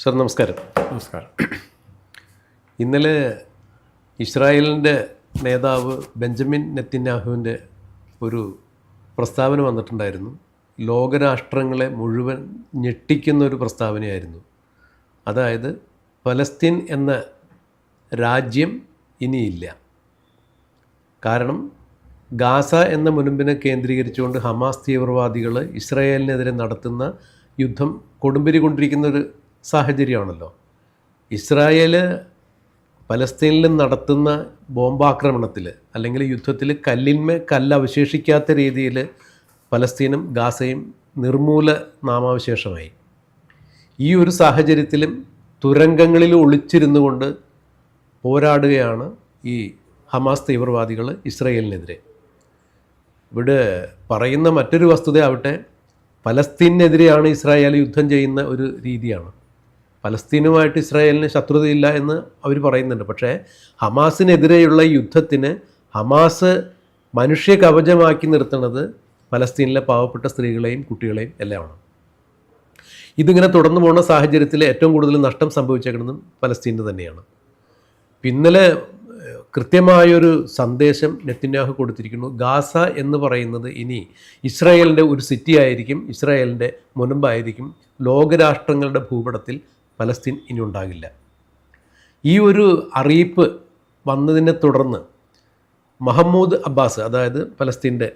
Sir നമസ്കാരം. നമസ്കാരം. ഇന്നലെ ഇസ്രായേലിന്റെ നേതാവ് ബെഞ്ചമിൻ നെത്തിന്യാഹുവിന്റെ ഒരു പ്രസ്താവന വന്നിട്ടുണ്ടായിരുന്നു. ലോകരാഷ്ട്രങ്ങളെ മുഴുവൻ ഞെട്ടിക്കുന്ന ഒരു പ്രസ്താവനയായിരുന്നു. അതായത് പലസ്തീൻ എന്ന രാജ്യം ഇനിയില്ല. കാരണം ഗാസ എന്ന മുൻപിനെ കേന്ദ്രീകരിച്ചുകൊണ്ട് ഹമാസ് തീവ്രവാദികൾ ഇസ്രായേലിനെതിരെ നടത്തുന്ന യുദ്ധം കൊടുമ്പിരി കൊണ്ടിരിക്കുന്ന ഒരു സാഹചര്യമാണല്ലോ. ഇസ്രായേൽ പലസ്തീനിൽ നടത്തുന്ന ബോംബാക്രമണത്തിൽ അല്ലെങ്കിൽ യുദ്ധത്തിൽ കല്ലിന്മേ കല്ല് അവശേഷിക്കാത്ത രീതിയിൽ പലസ്തീനും ഗാസയും നിർമൂല നാമാവശേഷമായി. ഈ ഒരു സാഹചര്യത്തിലും തുരങ്കങ്ങളിൽ ഒളിച്ചിരുന്നു കൊണ്ട് പോരാടുകയാണ് ഈ ഹമാസ് തീവ്രവാദികൾ ഇസ്രയേലിനെതിരെ. ഇവിടെ പറയുന്ന മറ്റൊരു വസ്തുതയാവട്ടെ പലസ്തീനെതിരെയാണ് ഇസ്രായേൽ യുദ്ധം ചെയ്യുന്ന ഒരു രീതിയാണ്. പലസ്തീനുമായിട്ട് ഇസ്രായേലിന് ശത്രുതയില്ല എന്ന് അവർ പറയുന്നുണ്ട്. പക്ഷേ ഹമാസിനെതിരെയുള്ള യുദ്ധത്തിന് ഹമാസ് മനുഷ്യ കവചമാക്കി നിർത്തുന്നത് പലസ്തീനിലെ പാവപ്പെട്ട സ്ത്രീകളെയും കുട്ടികളെയും എല്ലാമാണ്. ഇതിങ്ങനെ തുടർന്നു പോകുന്ന സാഹചര്യത്തിൽ ഏറ്റവും കൂടുതൽ നഷ്ടം സംഭവിച്ചേക്കുന്നതും പലസ്തീന് തന്നെയാണ്. ഇന്നലെ ഏഹ്, കൃത്യമായൊരു സന്ദേശം നെത്തിന്യാഹു കൊടുത്തിരിക്കുന്നു. ഗാസ എന്ന് പറയുന്നത് ഇനി ഇസ്രായേലിന്റെ ഒരു സിറ്റി ആയിരിക്കും ഇസ്രായേലിന്റെ മുനമ്പായിരിക്കും. ലോകരാഷ്ട്രങ്ങളുടെ ഭൂപടത്തിൽ പലസ്തീൻ ഇനി ഉണ്ടാകില്ല. ഈ ഒരു അറിയിപ്പ് വന്നതിനെ തുടർന്ന് മഹമ്മൂദ് അബ്ബാസ് അതായത് പലസ്തീന്റെ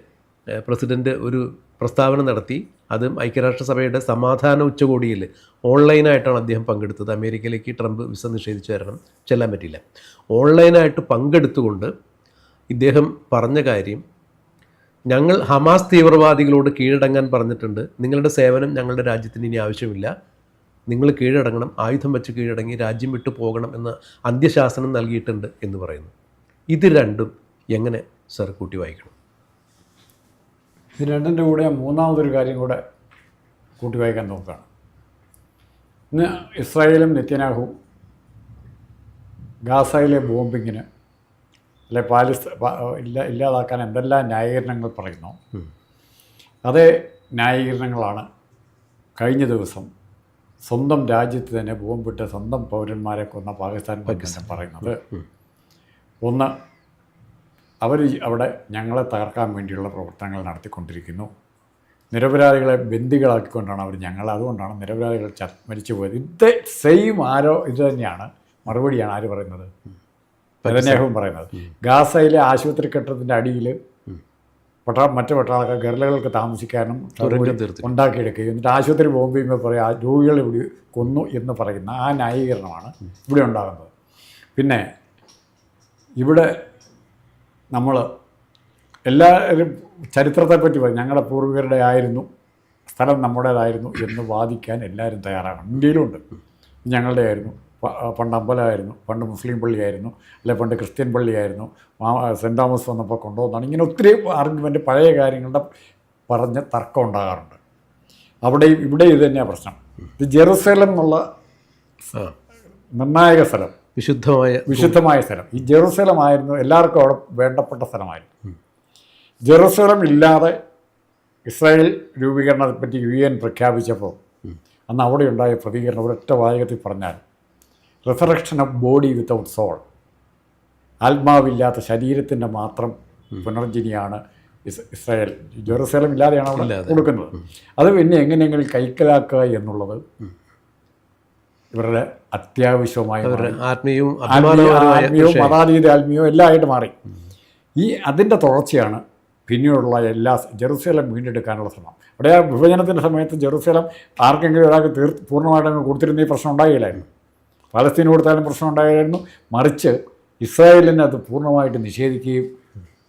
പ്രസിഡന്റ് ഒരു പ്രസ്താവന നടത്തി. അതും ഐക്യരാഷ്ട്രസഭയുടെ സമാധാന ഉച്ചകോടിയിൽ ഓൺലൈനായിട്ടാണ് അദ്ദേഹം പങ്കെടുത്തത്. അമേരിക്കയിലേക്ക് ട്രംപ് വിസ നിഷേധിച്ചു കാരണം ചെല്ലാൻ പറ്റില്ല ഓൺലൈനായിട്ട് പങ്കെടുത്തുകൊണ്ട് ഇദ്ദേഹം പറഞ്ഞ കാര്യം ഞങ്ങൾ ഹമാസ് തീവ്രവാദികളോട് കീഴടങ്ങാൻ പറഞ്ഞിട്ടുണ്ട്. നിങ്ങളുടെ സേവനം ഞങ്ങളുടെ രാജ്യത്തിന് ഇനി ആവശ്യമില്ല. നിങ്ങൾ കീഴടങ്ങണം ആയുധം വെച്ച് കീഴടങ്ങി രാജ്യം വിട്ടു പോകണം എന്ന അന്ത്യശാസനം നൽകിയിട്ടുണ്ട് എന്ന് പറയുന്നു. ഇത് രണ്ടും എങ്ങനെ സർ കൂട്ടി വായിക്കണം? ഇത് രണ്ടിന്റെ കൂടെ മൂന്നാമതൊരു കാര്യം കൂടെ കൂട്ടി വായിക്കാൻ നോക്കുകയാണ്. ഇന്ന് ഇസ്രായേലും നിത്യനാഹുവും ഗാസയിലെ ബോംബിങ്ങിന് അല്ലെ പാലിസ് ഇല്ല ഇല്ലാതാക്കാൻ എന്തെല്ലാം ന്യായീകരണങ്ങൾ പറയുന്നു. അതേ ന്യായീകരണങ്ങളാണ് കഴിഞ്ഞ ദിവസം സ്വന്തം രാജ്യത്ത് തന്നെ ബോംബിട്ട് സ്വന്തം പൗരന്മാരെ കൊന്ന പാകിസ്ഥാൻ പാകിസ്ഥാൻ. പറയുന്നത്. ഒന്ന് അവർ അവിടെ ഞങ്ങളെ തകർക്കാൻ വേണ്ടിയുള്ള പ്രവർത്തനങ്ങൾ നടത്തിക്കൊണ്ടിരിക്കുന്നു. നിരപരാധികളെ ബന്ദികളാക്കിക്കൊണ്ടാണ് അവർ ഞങ്ങൾ അതുകൊണ്ടാണ് നിരപരാധികൾ ച മരിച്ചു പോയത്. ഇത് സെയിം ആരോ ഇത് തന്നെയാണ്. മറുപടിയാണ് ആര് പറയുന്നത്? നെതന്യാഹുവും പറയുന്നത്. ഗാസയിലെ ആശുപത്രി കെട്ടിടത്തിന്റെ അടിയിൽ പട്ടാ മറ്റു പട്ടാളക്കാർ ഗർലകൾക്ക് താമസിക്കാനും. ഉണ്ടാക്കിയെടുക്കുകയും എന്നിട്ട് ആശുപത്രി പോകുമ്പോൾ പറയും ആ രോഗികളെ ഇവിടെ കൊന്നു എന്ന് പറയുന്ന ആ ന്യായീകരണമാണ് ഇവിടെ ഉണ്ടാകുന്നത്. പിന്നെ ഇവിടെ നമ്മൾ എല്ലാവരും ചരിത്രത്തെപ്പറ്റി പറയും ഞങ്ങളുടെ പൂർവികരുടെ ആയിരുന്നു സ്ഥലം നമ്മുടേതായിരുന്നു എന്ന് വാദിക്കാൻ എല്ലാവരും തയ്യാറാകണം ഇന്ത്യയിലുണ്ട് ഞങ്ങളുടെ ആയിരുന്നു പണ്ട് അമ്പലമായിരുന്നു. പണ്ട് മുസ്ലിം പള്ളിയായിരുന്നു. അല്ലെ പണ്ട് ക്രിസ്ത്യൻ പള്ളിയായിരുന്നു. മാ- സെന്റ് തോമസ് വന്നപ്പോൾ കൊണ്ടുവന്നാണ്. ഇങ്ങനെ ഒത്തിരി ആർഗ്യുമെന്റ് പഴയ കാര്യങ്ങളുടെ പറഞ്ഞ് തർക്കം ഉണ്ടാകാറുണ്ട്. അവിടെയും ഇവിടെ ഇത് തന്നെയാണ് പ്രശ്നം. ഇത് ജെറുസലം എന്നുള്ള നിർണായക സ്ഥലം. വിശുദ്ധമായ വിശുദ്ധമായ സ്ഥലം. ഈ ജെറുസലം ആയിരുന്നു എല്ലാവർക്കും അവിടെ വേണ്ടപ്പെട്ട സ്ഥലമായിരുന്നു. ജെറുസലം ഇല്ലാതെ ഇസ്രായേൽ രൂപീകരണത്തെപ്പറ്റി യു എൻ പ്രഖ്യാപിച്ചപ്പോൾ അന്ന് അവിടെ ഉണ്ടായ പ്രതികരണം ഒരൊറ്റ വാചകത്തിൽ പറഞ്ഞാൽ resurrection of body without soul ആത്മാവില്ലാത്ത ശരീരത്തിന്റെ മാത്രം പുനർജനിയാണ് ഇസ് ഇസ്രായേൽ. ജെറുസലം ഇല്ലാതെയാണ് അവിടെ. കൊടുക്കുന്നത്. അത് പിന്നെ എങ്ങനെയെങ്കിലും കൈക്കലാക്കുക എന്നുള്ളത് ഇവരുടെ അത്യാവശ്യമായ ആത്മീയവും. മതാതീത ആത്മീയവും എല്ലാം ആയിട്ട് മാറി ഈ അതിന്റെ തുടർച്ചയാണ് പിന്നീടുള്ള എല്ലാ ജെറുസലം വീണ്ടെടുക്കാനുള്ള ശ്രമം. അവിടെ ആ വിഭജനത്തിന്റെ സമയത്ത് ജെറുസലം ആർക്കെങ്കിലും ഒരാൾക്ക് തീർ പൂർണമായിട്ട് കൊടുത്തിരുന്ന ഈ പ്രശ്നം ഉണ്ടായില്ലായിരുന്നു. പലസ്തീന് കൊടുത്താലും പ്രശ്നം ഉണ്ടായിരുന്നു. മറിച്ച് ഇസ്രായേലിനെ അത് പൂർണമായിട്ട് നിഷേധിക്കുകയും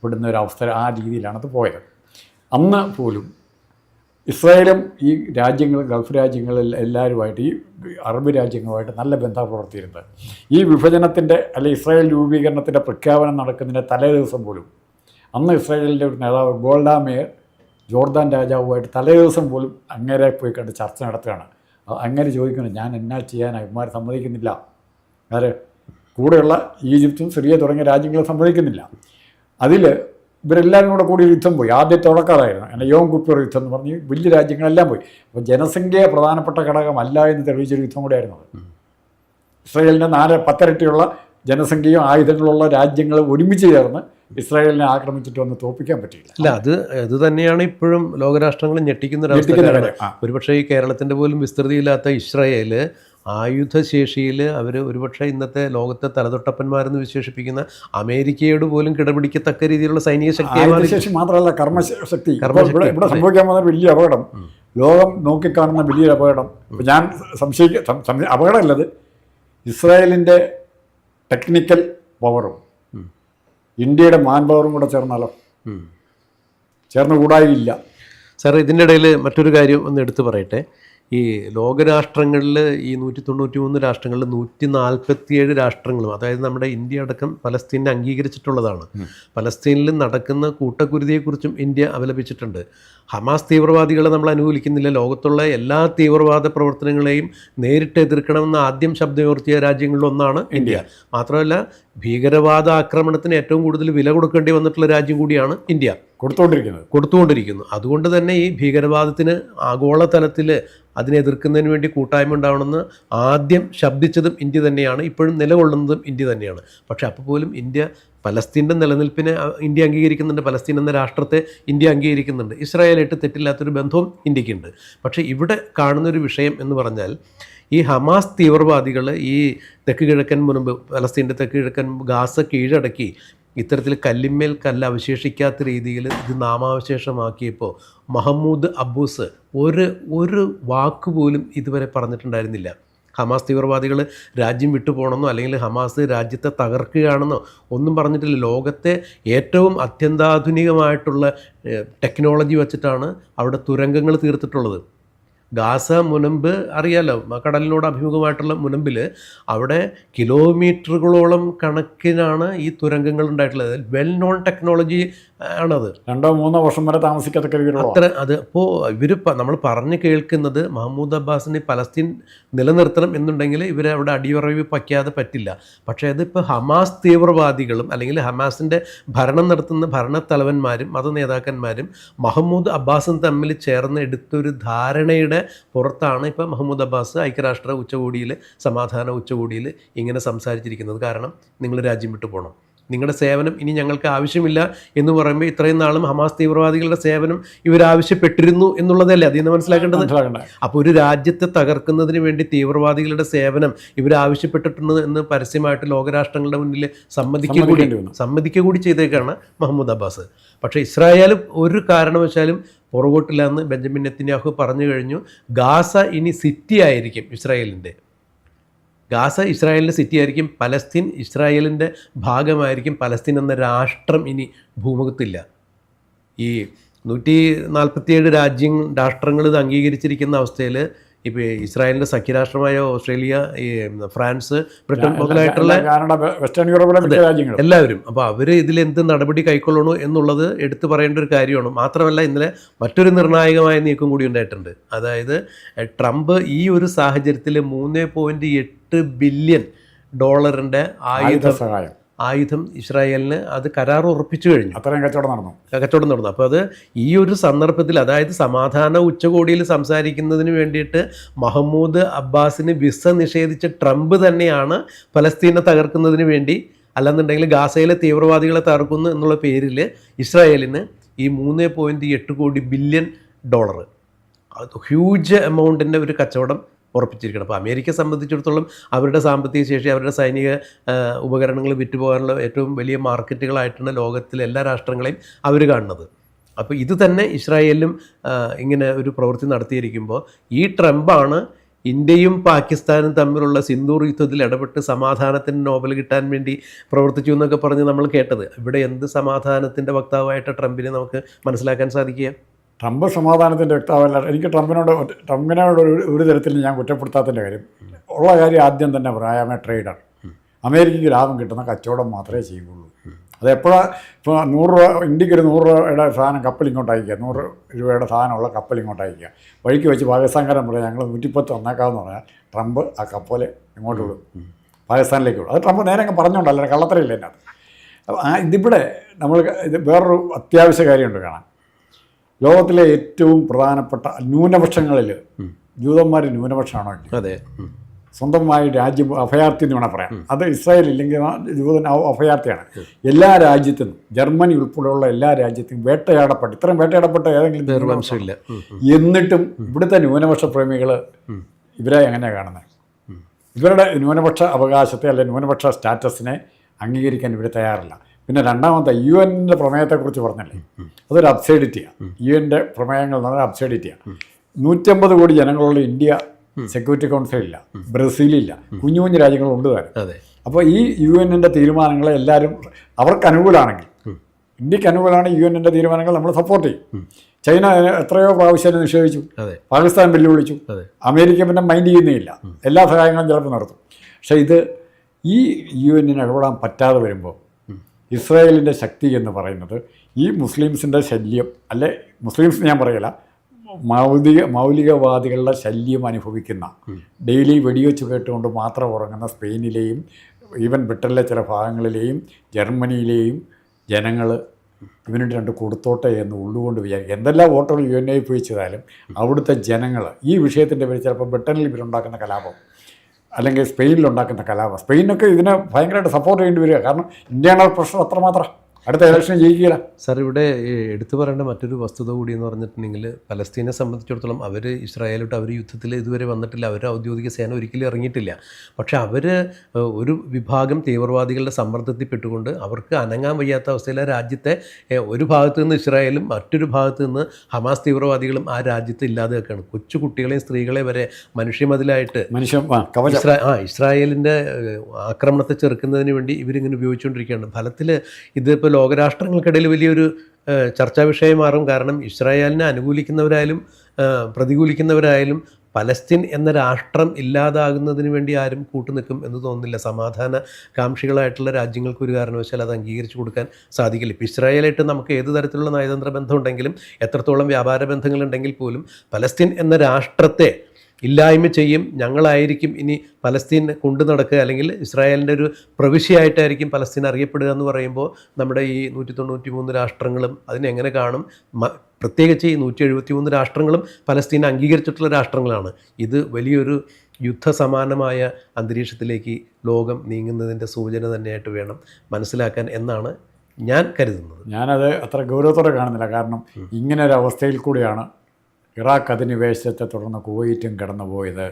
പെടുന്ന ഒരു അവസ്ഥ ആ രീതിയിലാണ് അത് പോയത്. അന്ന് പോലും ഇസ്രായേലും ഈ രാജ്യങ്ങൾ ഗൾഫ് രാജ്യങ്ങളിൽ എല്ലാവരുമായിട്ട് ഈ അറബ് രാജ്യങ്ങളുമായിട്ട് നല്ല ബന്ധം പുലർത്തിയിരുന്നത് ഈ വിഭജനത്തിന്റെ അല്ലെ ഇസ്രായേൽ രൂപീകരണത്തിന്റെ പ്രഖ്യാപനം നടക്കുന്നതിന്റെ തലേ ദിവസം പോലും അന്ന് ഇസ്രായേലിന്റെ ഒരു നേതാവ് ഗോൾഡാ മേയർ ജോർദാൻ രാജാവുമായിട്ട് തലേ ദിവസം പോലും അങ്ങേരെ പോയി കണ്ട് ചർച്ച നടത്തുകയാണ്. അങ്ങനെ ചോദിക്കണം. ഞാൻ എന്നാ ചെയ്യാൻ? ഇവന്മാർ സമ്മതിക്കുന്നില്ല. ആര്? കൂടെയുള്ള ഈജിപ്തും സിറിയ തുടങ്ങിയ രാജ്യങ്ങൾ സമ്മതിക്കുന്നില്ല. അതിൽ ഇവരെല്ലാവരും കൂടെ കൂടി യുദ്ധം പോയി. ആദ്യ തുടക്കാറായിരുന്നു അങ്ങനെ യോം കുപ്പിയർ യുദ്ധം എന്ന് പറഞ്ഞ് വലിയ രാജ്യങ്ങളെല്ലാം പോയി. അപ്പോൾ ജനസംഖ്യ പ്രധാനപ്പെട്ട ഘടകമല്ല എന്ന് തെളിയിച്ചൊരു യുദ്ധം കൂടെയായിരുന്നു അത്. ഇസ്രയേലിന്റെ നാല് പത്തരട്ടിയുള്ള ജനസംഖ്യയും ആയുധങ്ങളുള്ള രാജ്യങ്ങൾ ഒരുമിച്ച് ചേർന്ന് ഇസ്രായേലിനെ ആക്രമിച്ചിട്ട് വന്ന് തോപ്പിക്കാൻ പറ്റിയില്ല. അല്ല അത് അത് തന്നെയാണ് ഇപ്പോഴും ലോകരാഷ്ട്രങ്ങൾ ഞെട്ടിക്കുന്ന ഒരു. ഒരുപക്ഷെ ഈ കേരളത്തിന്റെ പോലും വിസ്തൃതിയില്ലാത്ത ഇസ്രായേൽ ആയുധശേഷിയിൽ അവർ ഒരുപക്ഷെ ഇന്നത്തെ ലോകത്തെ തലതൊട്ടപ്പന്മാരെന്ന് വിശേഷിപ്പിക്കുന്ന അമേരിക്കയോട് പോലും കിടപിടിക്കത്തക്ക രീതിയിലുള്ള സൈനിക ശക്തി മാത്രമല്ല കർമ്മശക്തി. ഇവിടെ സംഭവിക്കാൻ പോകുന്ന വലിയ അപകടം. ലോകം നോക്കിക്കാണുന്ന വലിയൊരു അപകടം. ഞാൻ സംശയിക്ക അപകടമല്ലത് ഇസ്രായേലിന്റെ ടെക്നിക്കൽ പവറും ഇന്ത്യയുടെ മാൻ പവറും കൂടെ ചേർന്നാലോ ചേർന്ന കൂടായില്ല. സാർ ഇതിന്റെ ഇടയിൽ മറ്റൊരു കാര്യം ഒന്ന് എടുത്തു പറയട്ടെ. ഈ ലോകരാഷ്ട്രങ്ങളിൽ ഈ നൂറ്റി തൊണ്ണൂറ്റി മൂന്ന് രാഷ്ട്രങ്ങളിൽ നൂറ്റി നാൽപ്പത്തിയേഴ് രാഷ്ട്രങ്ങളും അതായത് നമ്മുടെ ഇന്ത്യ അടക്കം പലസ്തീനെ അംഗീകരിച്ചിട്ടുള്ളതാണ്. പലസ്തീനിൽ നടക്കുന്ന കൂട്ടക്കുരുതിയെക്കുറിച്ചും ഇന്ത്യ അപലപിച്ചിട്ടുണ്ട്. ഹമാസ് തീവ്രവാദികളെ നമ്മൾ അനുകൂലിക്കുന്നില്ല. ലോകത്തുള്ള എല്ലാ തീവ്രവാദ പ്രവർത്തനങ്ങളെയും നേരിട്ട് എതിർക്കണമെന്ന് ആദ്യം ശബ്ദമുയർത്തിയ രാജ്യങ്ങളിലൊന്നാണ് ഇന്ത്യ. മാത്രമല്ല ഭീകരവാദ ആക്രമണത്തിന് ഏറ്റവും കൂടുതൽ വില കൊടുക്കേണ്ടി വന്നിട്ടുള്ള രാജ്യം കൂടിയാണ് ഇന്ത്യ. കൊടുത്തുകൊണ്ടിരിക്കുന്നത് കൊടുത്തുകൊണ്ടിരിക്കുന്നു അതുകൊണ്ട് തന്നെ ഈ ഭീകരവാദത്തിന് ആഗോളതലത്തിൽ അതിനെ എതിർക്കുന്നതിന് വേണ്ടി കൂട്ടായ്മ ഉണ്ടാവണമെന്ന് ആദ്യം ശബ്ദിച്ചതും ഇന്ത്യ തന്നെയാണ് ഇപ്പോഴും നിലകൊള്ളുന്നതും ഇന്ത്യ തന്നെയാണ്. പക്ഷേ അപ്പോൾ പോലും ഇന്ത്യ പലസ്തീന്റെ നിലനിൽപ്പിനെ ഇന്ത്യ അംഗീകരിക്കുന്നുണ്ട് പലസ്തീൻ എന്ന രാഷ്ട്രത്തെ ഇന്ത്യ അംഗീകരിക്കുന്നുണ്ട്. ഇസ്രായേലായിട്ട് തെറ്റില്ലാത്തൊരു ബന്ധവും ഇന്ത്യക്കുണ്ട് പക്ഷേ ഇവിടെ കാണുന്നൊരു വിഷയം എന്ന് പറഞ്ഞാൽ ഈ ഹമാസ് തീവ്രവാദികൾ ഈ തെക്ക് കിഴക്കൻ മുൻപ് പലസ്തീന്റെ തെക്ക് കിഴക്കൻ ഗാസ കീഴടക്കി ഇത്തരത്തിൽ കല്ലിന്മേൽ കല്ല് അവശേഷിക്കാത്ത രീതിയിൽ ഇത് നാമാവശേഷമാക്കിയപ്പോൾ മഹമ്മൂദ് അബ്ബൂസ് ഒരു ഒരു വാക്ക് പോലും ഇതുവരെ പറഞ്ഞിട്ടുണ്ടായിരുന്നില്ല. ഹമാസ് തീവ്രവാദികൾ രാജ്യം വിട്ടു പോകണമെന്നോ അല്ലെങ്കിൽ ഹമാസ് രാജ്യത്തെ തകർക്കുകയാണെന്നോ ഒന്നും പറഞ്ഞിട്ടില്ല. ലോകത്തെ ഏറ്റവും അത്യന്താധുനികമായിട്ടുള്ള ടെക്നോളജി വച്ചിട്ടാണ് അവിടെ തുരങ്കങ്ങൾ തീർത്തിട്ടുള്ളത്. ഗാസ മുനമ്പ് അറിയാലോ കടലിനോട് അഭിമുഖമായിട്ടുള്ള മുനമ്പിൽ അവിടെ കിലോമീറ്ററുകളോളം കണക്കിനാണ് ഈ തുരങ്കങ്ങൾ ഉണ്ടായിട്ടുള്ളത്. വെൽ നോൺ ടെക്നോളജി ആണത്. രണ്ടോ മൂന്നോ വർഷം വരെ താമസിക്കത്തക്ക അത്ര അത് അപ്പോൾ ഇവർ നമ്മൾ പറഞ്ഞു കേൾക്കുന്നത് മഹമ്മൂദ് അബ്ബാസിനെ പലസ്തീൻ നിലനിർത്തണം എന്നുണ്ടെങ്കിൽ ഇവരെ അവിടെ അടിയുറവ് വയ്ക്കാതെ പറ്റില്ല. പക്ഷേ അതിപ്പോൾ ഹമാസ് തീവ്രവാദികളും അല്ലെങ്കിൽ ഹമാസിന്റെ ഭരണം നടത്തുന്ന ഭരണത്തലവന്മാരും മത നേതാക്കന്മാരും മഹമ്മൂദ് അബ്ബാസും തമ്മിൽ ചേർന്ന് എടുത്തൊരു ധാരണയുടെ പുറത്താണ് ഇപ്പോൾ മഹമ്മൂദ് അബ്ബാസ് ഐക്യരാഷ്ട്ര ഉച്ചകോടിയിൽ സമാധാന ഉച്ചകോടിയിൽ ഇങ്ങനെ സംസാരിച്ചിരിക്കുന്നത്. കാരണം നിങ്ങൾ രാജ്യം വിട്ടു പോകണം നിങ്ങളുടെ സേവനം ഇനി ഞങ്ങൾക്ക് ആവശ്യമില്ല എന്ന് പറയുമ്പോൾ ഇത്രയും നാളും ഹമാസ് തീവ്രവാദികളുടെ സേവനം ഇവർ ആവശ്യപ്പെട്ടിരുന്നു എന്നുള്ളതല്ലേ? അതിൽ നിന്ന് മനസ്സിലാക്കേണ്ടത്? അപ്പോൾ ഒരു രാജ്യത്തെ തകർക്കുന്നതിന് വേണ്ടി തീവ്രവാദികളുടെ സേവനം ഇവർ ആവശ്യപ്പെട്ടിട്ടുണ്ട് എന്ന് പരസ്യമായിട്ട് ലോകരാഷ്ട്രങ്ങളുടെ മുന്നിൽ സമ്മതിക്കുക കൂടി സമ്മതിക്കുക കൂടി ചെയ്തേക്കാണ് മുഹമ്മദ് അബ്ബാസ്. പക്ഷേ ഇസ്രായേൽ ഒരു കാരണവശാലും പുറകോട്ടില്ല എന്ന് ബെഞ്ചമിൻ നെത്തിന്യാഹു പറഞ്ഞു കഴിഞ്ഞു. ഗാസ ഇനി സിറ്റി ആയിരിക്കും ഇസ്രായേലിന്റെ. ഗാസ ഇസ്രായേലിന്റെ സിറ്റി ആയിരിക്കും പലസ്തീൻ ഇസ്രായേലിന്റെ ഭാഗമായിരിക്കും പലസ്തീൻ എന്ന രാഷ്ട്രം ഇനി ഭൂമുഖത്തില്ല. ഈ നൂറ്റി നാൽപ്പത്തിയേഴ് രാജ്യം രാഷ്ട്രങ്ങൾ ഇത് അംഗീകരിച്ചിരിക്കുന്ന അവസ്ഥയിൽ ഇപ്പോൾ ഇസ്രായേലിന്റെ സഖ്യരാഷ്ട്രമായ ഓസ്ട്രേലിയ ഈ ഫ്രാൻസ് ബ്രിട്ടൻ മുതലായിട്ടുള്ള വെസ്റ്റേൺ യൂറോപ്പിലെ രാജ്യങ്ങൾ എല്ലാവരും. അപ്പോൾ അവർ ഇതിൽ എന്ത് നടപടി കൈക്കൊള്ളണോ എന്നുള്ളത് എടുത്തു പറയേണ്ട ഒരു കാര്യമാണ്. മാത്രമല്ല ഇന്നലെ മറ്റൊരു നിർണായകമായ നീക്കം കൂടി ഉണ്ടായിട്ടുണ്ട്. അതായത് ട്രംപ് ഈ ഒരു സാഹചര്യത്തിൽ മൂന്ന് പോയിന്റ് എട്ട് ബില്യൺ ഡോളറിന്റെ ആയുധ സഹായം. ആയുധം ഇസ്രായേലിന് അത് കരാർ ഉറപ്പിച്ചു കഴിഞ്ഞു. അത്രയും കച്ചവടം നടന്നു. കച്ചവടം നടന്നു. അപ്പോൾ അത് ഈ ഒരു സന്ദർഭത്തിൽ അതായത് സമാധാന ഉച്ചകോടിയിൽ സംസാരിക്കുന്നതിന് വേണ്ടിയിട്ട് മഹമ്മൂദ് അബ്ബാസിന് വിസ നിഷേധിച്ച ട്രംപ് തന്നെയാണ് ഫലസ്തീനെ തകർക്കുന്നതിന് വേണ്ടി അല്ലെന്നുണ്ടെങ്കിൽ ഗാസയിലെ തീവ്രവാദികളെ തകർക്കുന്നു എന്നുള്ള പേരിൽ ഇസ്രായേലിന് ഈ മൂന്ന് പോയിന്റ് എട്ട് കോടി ബില്യൺ ഡോളർ അത് ഹ്യൂജ് എമൗണ്ടിന്റെ ഒരു കച്ചവടം ഉറപ്പിച്ചിരിക്കണം. അപ്പോൾ അമേരിക്കയെ സംബന്ധിച്ചിടത്തോളം അവരുടെ സാമ്പത്തിക ശേഷി അവരുടെ സൈനിക ഉപകരണങ്ങൾ വിറ്റുപോകാനുള്ള ഏറ്റവും വലിയ മാർക്കറ്റുകളായിട്ടാണ് ലോകത്തിലെ എല്ലാ രാഷ്ട്രങ്ങളെയും അവർ കാണുന്നത്. അപ്പോൾ ഇത് തന്നെ ഇസ്രായേലിലും ഇങ്ങനെ ഒരു പ്രവൃത്തി നടത്തിയിരിക്കുമ്പോൾ ഈ ട്രംപാണ് ഇന്ത്യയും പാകിസ്ഥാനും തമ്മിലുള്ള സിന്ദൂർ യുദ്ധത്തിൽ ഇടപെട്ട് സമാധാനത്തിന് നോബൽ കിട്ടാൻ വേണ്ടി പ്രവർത്തിച്ചു എന്നൊക്കെ പറഞ്ഞ് നമ്മൾ കേട്ടത്. ഇവിടെ എന്ത് സമാധാനത്തിന്റെ വക്താവായിട്ട് ട്രംപിനെ നമുക്ക് മനസ്സിലാക്കാൻ സാധിക്കുക? ട്രംപ് സമാധാനത്തിന്റെ വ്യക്താവല്ല എനിക്ക് ട്രംപിനോട് ട്രംപിനോട് ഒരു തരത്തിൽ ഞാൻ കുറ്റപ്പെടുത്താത്തതിന്റെ കാര്യം. ഉള്ള കാര്യം ആദ്യം തന്നെ പറയാം ട്രേഡർ അമേരിക്കയ്ക്ക് ലാഭം കിട്ടുന്ന കച്ചവടം മാത്രമേ ചെയ്യുള്ളൂ അത് എപ്പോഴാണ് ഇപ്പോൾ നൂറ് രൂപ ഇന്ത്യയ്ക്ക് ഒരു നൂറ് രൂപയുടെ സാധനം കപ്പൽ ഇങ്ങോട്ട് അയക്കുക. നൂറ് രൂപയുടെ സാധനമുള്ള കപ്പൽ ഇങ്ങോട്ട് അയക്കുക. വഴിക്ക് വെച്ച് പാകിസ്ഥാൻകാരൻ പറയാം ഞങ്ങൾ നൂറ്റിപ്പത്ത് വന്നേക്കാമെന്ന് പറഞ്ഞാൽ ട്രംപ് ആ കപ്പൽ ഇങ്ങോട്ട് വിടും. പാകിസ്ഥാനിലേക്ക് വിടും. അത് ട്രംപ് നേരെ അങ്ങ് പറഞ്ഞുകൊണ്ടല്ല കള്ളത്തരയില്ല എന്നത് അപ്പോൾ ആ ഇതിവിടെ നമ്മൾ ഇത് വേറൊരു അത്യാവശ്യ കാര്യമുണ്ട് കാണാൻ. ലോകത്തിലെ ഏറ്റവും പ്രധാനപ്പെട്ട ന്യൂനപക്ഷങ്ങളിൽ ജൂതന്മാർ ന്യൂനപക്ഷമാണോ അതെ. സ്വന്തമായി രാജ്യം അഭയാർത്ഥി എന്ന് വേണം പറയാം. അത് ഇസ്രായേൽ ഇല്ലെങ്കിൽ ജൂതൻ അഭയാർത്ഥിയാണ്. എല്ലാ രാജ്യത്തും ജർമ്മനി ഉൾപ്പെടെയുള്ള എല്ലാ രാജ്യത്തും വേട്ടയാടപ്പെട്ട ഇത്രയും വേട്ടയാടപ്പെട്ട ഏതെങ്കിലും നിർവംശമില്ല എന്നിട്ടും ഇവിടുത്തെ ന്യൂനപക്ഷ പ്രേമികൾ ഇവരെ എങ്ങനെയാണ് കാണുന്നത് ഇവരുടെ ന്യൂനപക്ഷ അവകാശത്തെ അല്ലെങ്കിൽ ന്യൂനപക്ഷ സ്റ്റാറ്റസിനെ അംഗീകരിക്കാൻ ഇവർ തയ്യാറില്ല. പിന്നെ രണ്ടാമത്തെ യു എന്റെ പ്രമേയത്തെക്കുറിച്ച് പറഞ്ഞല്ലേ? അതൊരു അബ്സൈഡിറ്റിയാണ് യു എന്റെ പ്രമേയങ്ങൾ എന്ന് പറഞ്ഞാൽ അബ്സൈഡിറ്റിയാണ് നൂറ്റമ്പത് കോടി ജനങ്ങളുള്ള ഇന്ത്യ സെക്യൂരിറ്റി കൗൺസിലില്ല. ബ്രസീലില്ല. കുഞ്ഞു കുഞ്ഞു രാജ്യങ്ങളുണ്ട് താനും അപ്പോൾ ഈ യു എന്നിന്റെ തീരുമാനങ്ങളെ എല്ലാവരും അവർക്ക് അനുകൂലമാണെങ്കിൽ ഇന്ത്യയ്ക്ക് അനുകൂലമാണ് യു എന്നിന്റെ തീരുമാനങ്ങൾ നമ്മൾ സപ്പോർട്ട് ചെയ്യും. ചൈന എത്രയോ പ്രാവശ്യം നിഷേധിച്ചു. പാകിസ്ഥാൻ വെല്ലുവിളിച്ചു അമേരിക്ക പിന്നെ മൈൻഡ് ചെയ്യുന്നില്ല. എല്ലാ സഹായങ്ങളും ചിലപ്പോൾ നടത്തും. പക്ഷേ ഇത് ഈ യു എന്നിന് ഇടപെടാൻ പറ്റാതെ വരുമ്പോൾ ഇസ്രായേലിന്റെ ശക്തി എന്ന് പറയുന്നത് ഈ മുസ്ലിംസിന്റെ ശല്യം അല്ലെ മുസ്ലിംസ് ഞാൻ പറയില്ല മൗലിക മൗലികവാദികളുടെ ശല്യം അനുഭവിക്കുന്ന ഡെയിലി വെടിവെച്ച് കേട്ടുകൊണ്ട് മാത്രം ഉറങ്ങുന്ന സ്പെയിനിലെയും ഈവൻ ബ്രിട്ടനിലെ ചില ഭാഗങ്ങളിലെയും ജർമ്മനിയിലെയും ജനങ്ങൾ ഇവന് രണ്ട് കൊടുത്തോട്ടെ എന്ന് ഉള്ളുകൊണ്ട് വിചാരിക്കും. എന്തെല്ലാം വോട്ടുകൾ യു എൻ ഐ പോയി ചെയ്താലും അവിടുത്തെ ജനങ്ങൾ ഈ വിഷയത്തിന്റെ പേരിൽ ചിലപ്പോൾ ബ്രിട്ടനിൽ ഇവരുണ്ടാക്കുന്ന കലാപം അല്ലെങ്കിൽ സ്പെയിനിൽ ഉണ്ടാക്കുന്ന കലാപം. സ്പെയിനൊക്കെ ഇതിനെ ഭയങ്കരമായിട്ട് സപ്പോർട്ട് ചെയ്യേണ്ടി വരിക. കാരണം ഇന്ത്യയുടെ പ്രഷർ അത്രമാത്രം. അടുത്ത ഇലക്ഷൻ ജയിക്കില്ല സാർ ഇവിടെ എടുത്തു പറയേണ്ട മറ്റൊരു വസ്തുത കൂടി എന്ന് പറഞ്ഞിട്ടുണ്ടെങ്കിൽ പലസ്തീനെ സംബന്ധിച്ചിടത്തോളം അവർ ഇസ്രായേലോട്ട് അവർ യുദ്ധത്തിൽ ഇതുവരെ വന്നിട്ടില്ല. അവർ ഔദ്യോഗിക സേന ഒരിക്കലും ഇറങ്ങിയിട്ടില്ല. പക്ഷേ അവർ ഒരു വിഭാഗം തീവ്രവാദികളുടെ സമ്മർദ്ദത്തിൽ പെട്ടുകൊണ്ട് അവർക്ക് അനങ്ങാൻ വയ്യാത്ത അവസ്ഥയിൽ ആ രാജ്യത്തെ ഒരു ഭാഗത്തു നിന്ന് ഇസ്രായേലും മറ്റൊരു ഭാഗത്തു നിന്ന് ഹമാസ് തീവ്രവാദികളും ആ രാജ്യത്ത് ഇല്ലാതെയൊക്കെയാണ്. കൊച്ചു കുട്ടികളെയും സ്ത്രീകളെ വരെ മനുഷ്യമതിലായിട്ട് മനുഷ്യ ആ ആ ഇസ്രായേലിന്റെ ആക്രമണത്തെ ചെറുക്കുന്നതിന് വേണ്ടി ഇവരിങ്ങനെ ഉപയോഗിച്ചുകൊണ്ടിരിക്കുകയാണ്. ഫലത്തിൽ ഇതിപ്പോൾ ലോകരാഷ്ട്രങ്ങൾക്കിടയിൽ വലിയൊരു ചർച്ചാ വിഷയം മാറും. കാരണം ഇസ്രായേലിനെ അനുകൂലിക്കുന്നവരായാലും പ്രതികൂലിക്കുന്നവരായാലും പലസ്തീൻ എന്ന രാഷ്ട്രം ഇല്ലാതാകുന്നതിന് വേണ്ടി ആരും കൂട്ടുനിൽക്കും എന്ന് തോന്നുന്നില്ല. സമാധാന കാംക്ഷികളായിട്ടുള്ള രാജ്യങ്ങൾക്ക് ഒരു കാരണവശാൽ അത് അംഗീകരിച്ചു കൊടുക്കാൻ സാധിക്കില്ല. ഇപ്പോൾ ഇസ്രായേലായിട്ട് നമുക്ക് ഏത് തരത്തിലുള്ള നയതന്ത്ര ബന്ധമുണ്ടെങ്കിലും എത്രത്തോളം വ്യാപാര ബന്ധങ്ങളുണ്ടെങ്കിൽ പോലും പലസ്തീൻ എന്ന രാഷ്ട്രത്തെ ഇല്ലായ്മ ചെയ്യും. ഞങ്ങളായിരിക്കും ഇനി പലസ്തീൻ കൊണ്ടു നടക്കുക അല്ലെങ്കിൽ ഇസ്രായേലിന്റെ ഒരു പ്രവിശ്യയായിട്ടായിരിക്കും പലസ്തീൻ അറിയപ്പെടുക എന്ന് പറയുമ്പോൾ നമ്മുടെ ഈ നൂറ്റി തൊണ്ണൂറ്റി മൂന്ന് രാഷ്ട്രങ്ങളും അതിനെങ്ങനെ കാണും പ്രത്യേകിച്ച് ഈ നൂറ്റി എഴുപത്തി മൂന്ന് രാഷ്ട്രങ്ങളും പലസ്തീൻ അംഗീകരിച്ചിട്ടുള്ള രാഷ്ട്രങ്ങളാണ്. ഇത് വലിയൊരു യുദ്ധസമാനമായ അന്തരീക്ഷത്തിലേക്ക് ലോകം നീങ്ങുന്നതിന്റെ സൂചന തന്നെയായിട്ട് വേണം മനസ്സിലാക്കാൻ എന്നാണ് ഞാൻ കരുതുന്നത്. ഞാനത് അത്ര ഗൗരവത്തോടെ കാണുന്നില്ല. കാരണം ഇങ്ങനെ ഒരു അവസ്ഥയിൽ കൂടിയാണ് ഇറാഖ് അധിനിവേശത്തെ തുടർന്ന് കുവൈറ്റും കടന്നുപോയത്.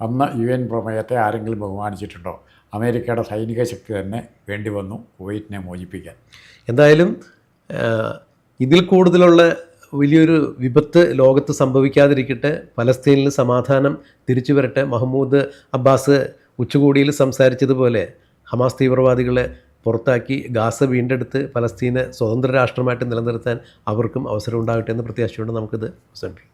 അന്ന് യു എൻ പ്രമേയത്തെ ആരെങ്കിലും ബഹുമാനിച്ചിട്ടുണ്ടോ? അമേരിക്കയുടെ സൈനിക ശക്തി തന്നെ വേണ്ടി വന്നു കുവൈറ്റിനെ മോചിപ്പിക്കാൻ. എന്തായാലും ഇതിൽ കൂടുതലുള്ള വലിയൊരു വിപത്ത് ലോകത്ത് സംഭവിക്കാതിരിക്കട്ടെ പലസ്തീനിൽ സമാധാനം തിരിച്ചു വരട്ടെ. മഹമ്മൂദ് അബ്ബാസ് ഉച്ചകോടിയിൽ സംസാരിച്ചതുപോലെ ഹമാസ് തീവ്രവാദികളെ പുറത്താക്കി ഗാസ വീണ്ടെടുത്ത് പലസ്തീനെ സ്വതന്ത്ര രാഷ്ട്രമായിട്ട് നിലനിർത്താൻ അവർക്കും അവസരം ഉണ്ടാകട്ടെ എന്ന് പ്രത്യാശയോടെ നമുക്കിത് അവസാനിപ്പിക്കാം.